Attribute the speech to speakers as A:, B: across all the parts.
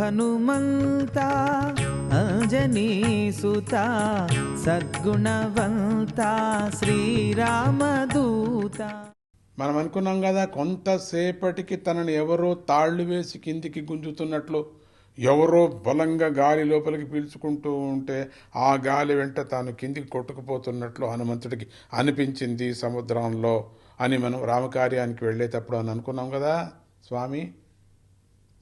A: హనుమంత అంజనీసుత సద్గుణవంత శ్రీరామదూత.
B: మనం అనుకున్నాం కదా కొంతసేపటికి తనని ఎవరో తాళ్ళు వేసి కిందికి గుంజుతున్నట్లు ఎవరో బలంగా గాలి లోపలికి పీల్చుకుంటూ ఉంటే ఆ గాలి వెంట తాను కిందికి కొట్టుకుపోతున్నట్లు హనుమంతుడికి అనిపించింది సముద్రంలో. అని మనం రామకార్యానికి వెళ్ళేటప్పుడు అని అనుకున్నాం కదా స్వామి?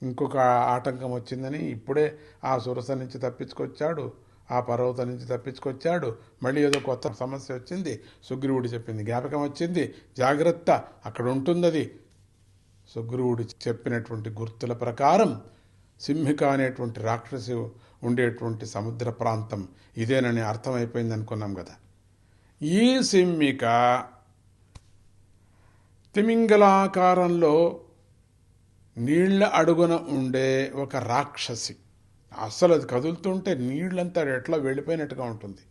B: ఇంకొక ఆటంకం వచ్చిందని ఇప్పుడే ఆ సురస నుంచి తప్పించుకొచ్చాడు ఆ పర్వతం నుంచి తప్పించుకొచ్చాడు. మళ్ళీ ఏదో కొత్త సమస్య వచ్చింది. సుగ్రీవుడు చెప్పింది జ్ఞాపకం వచ్చింది. జాగ్రత్త అక్కడ ఉంటుందది సుగ్రీవుడు చెప్పినటువంటి గుర్తుల ప్రకారం సింహిక అనేటువంటి రాక్షసి ఉండేటువంటి సముద్ర ప్రాంతం ఇదేనని అర్థమైపోయింది అనుకున్నాం కదా. ఈ సింహిక తిమింగలాకారంలో నీళ్ళ అడుగున ఉండే ఒక రాక్షసి. అస్సలు అది కదులుతుంటే నీళ్ళంతా ఎట్లా వెళ్ళిపోయినట్టుగా ఉంటుంది.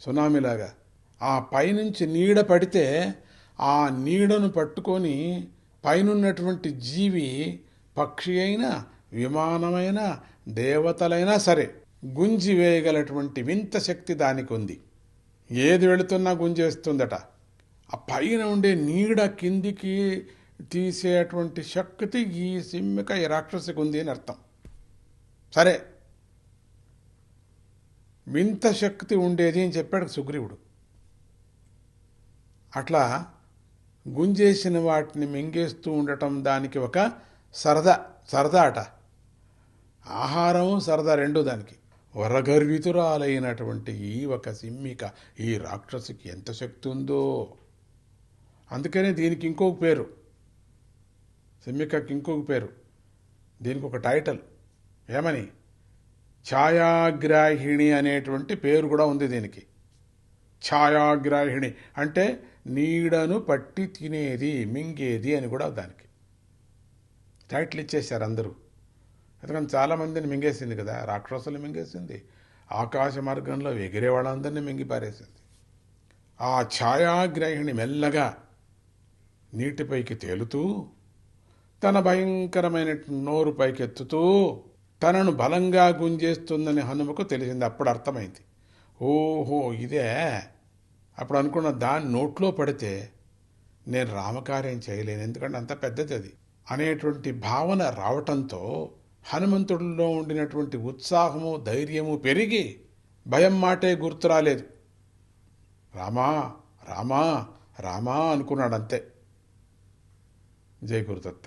B: సునామీలాగా ఆ పైనుంచి నీడ పడితే ఆ నీడను పట్టుకొని పైనున్నటువంటి జీవి పక్షి అయినా విమానమైనా దేవతలైనా సరే గుంజి వేయగలటువంటి వింత శక్తి దానికి ఉంది ఏది వెళుతున్నా గుంజేస్తుందట. ఆ పైన ఉండే నీడ కిందికి తీసేటువంటి శక్తి ఈ సింహిక ఈ రాక్షసికి ఉంది అని అర్థం. సరే. వింత శక్తి ఉండేది అని చెప్పాడు సుగ్రీవుడు. అట్లా గుంజేసిన వాటిని మింగేస్తూ ఉండటం దానికి ఒక సరదా సరదా అట. ఆహారం సరదా రెండు దానికి. వరగర్వితురాలైనటువంటి ఈ ఒక సింహిక ఈ రాక్షసికి ఎంత శక్తి ఉందో. అందుకనే దీనికి ఇంకొక పేరు. సింహికకి ఇంకొక పేరు. దీనికి ఒక టైటిల్. ఏమని? ఛాయాగ్రాహిణి అనేటువంటి పేరు కూడా ఉంది దీనికి. ఛాయాగ్రాహిణి అంటే నీడను పట్టి తినేది మింగేది అని కూడా దానికి. టైటిల్ ఇచ్చేశారు అందరూ. ఎందుకంటే చాలామందిని మింగేసింది కదా. రాక్షసులు మింగేసింది. ఆకాశ మార్గంలో ఎగిరే వాళ్ళందరినీ మింగిపారేసింది. ఆ ఛాయాగ్రాహిణి మెల్లగా నీటిపైకి తేలుతూ తన భయంకరమైన నోరు పైకెత్తుతూ తనను బలంగా గుంజేస్తుందని హనుమకు తెలిసింది. అప్పుడు అర్థమైంది. ఓహో ఇదే. అప్పుడు అనుకున్న దాని నోట్లో పడితే నేను రామకార్యం చేయలేను. ఎందుకంటే అంత పెద్దది అది. అనేటువంటి భావన రావటంతో హనుమంతుడిలో ఉండినటువంటి ఉత్సాహము ధైర్యము పెరిగి భయం మాటే గుర్తు రాలేదు రామా రామా రామా అనుకున్నాడంతే. జై గురుదత్త.